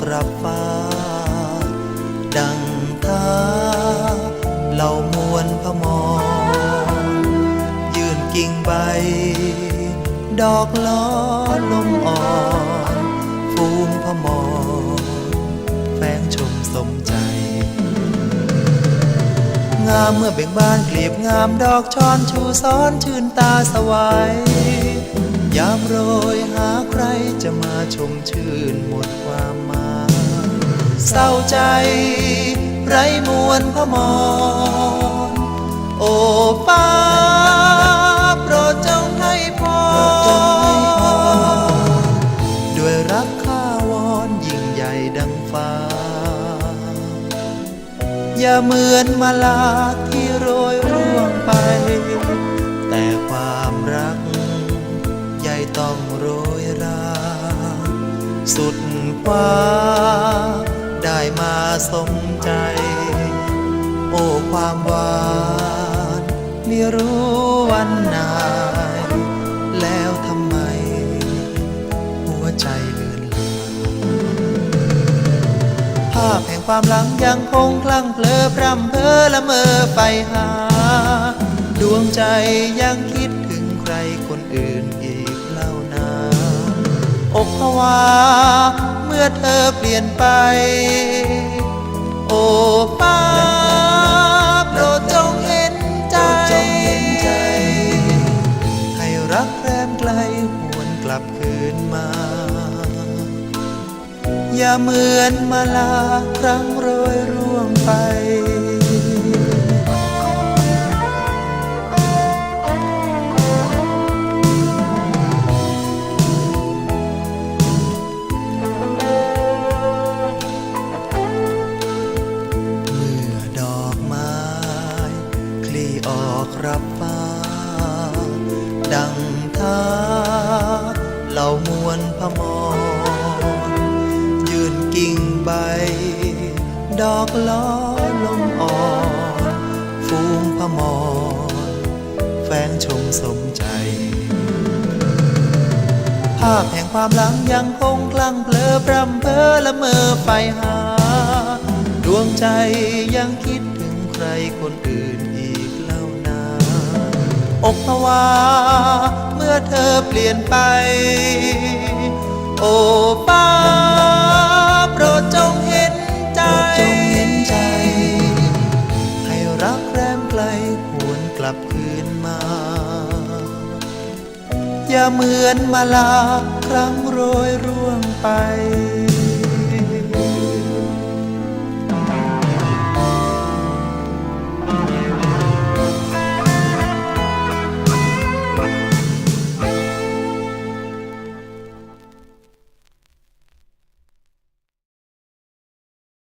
กลับฟ้า ดังท้าเหล่ามวลพมรยืนกิ่งใบ ดอกล้อลมอ่อน ฟูมพมรแฝงชมสมใจ งามเมื่อเบ่งบานเกลียบงามดอกช้อนชูซ้อนชื่นตาสวายยามโร จะมาชมชื่นหมดความหมายเศร้าใจ ไรมวลพมรโอ้ป้าโปรดจงให้พรด้วยรักข้าวอนยิ่งใหญ่ดังฟ้า อย่าเหมือนมาลาที่โรย สุดฟ้า ได้มาสมใจ โอ้ความหวานไม่รู้วันไหนแล้วทำไม หัวใจเลือนลางภาพแห่งความหลังยังคงคลั่งเพลอพร่ำเพ้อละเมอไปหา ดวงใจยังคิดถึงใครคนอื่น อกภาวาเมื่อเธอเปลี่ยนไป โอ้ป้าโปรดจงเห็นใจ ให้รักแรมไกลหวนกลับคืนมา อย่าเหมือนมาลาครั้งโรยร่วงไป กับฟ้า ดังท่าเหล่ามวลพมรยืนกิ่งใบ ดอกล้อลมอ่อน ฟูงพมรแฝงชมสมใจ ภาพแห่งความหลังยังคงคลั่งเพลอพร่ำเพอละเมอไปหา ดวงใจยังคิดถึงใครคนอื่นอีก อกภาวาเมื่อเธอเปลี่ยนไป โอ้ป้าโปรดจงเห็นใจจงเห็นใจ ให้รักแรมไกลหวนกลับคืนมา อย่าเหมือนมาลาครั้งโรยร่วงไป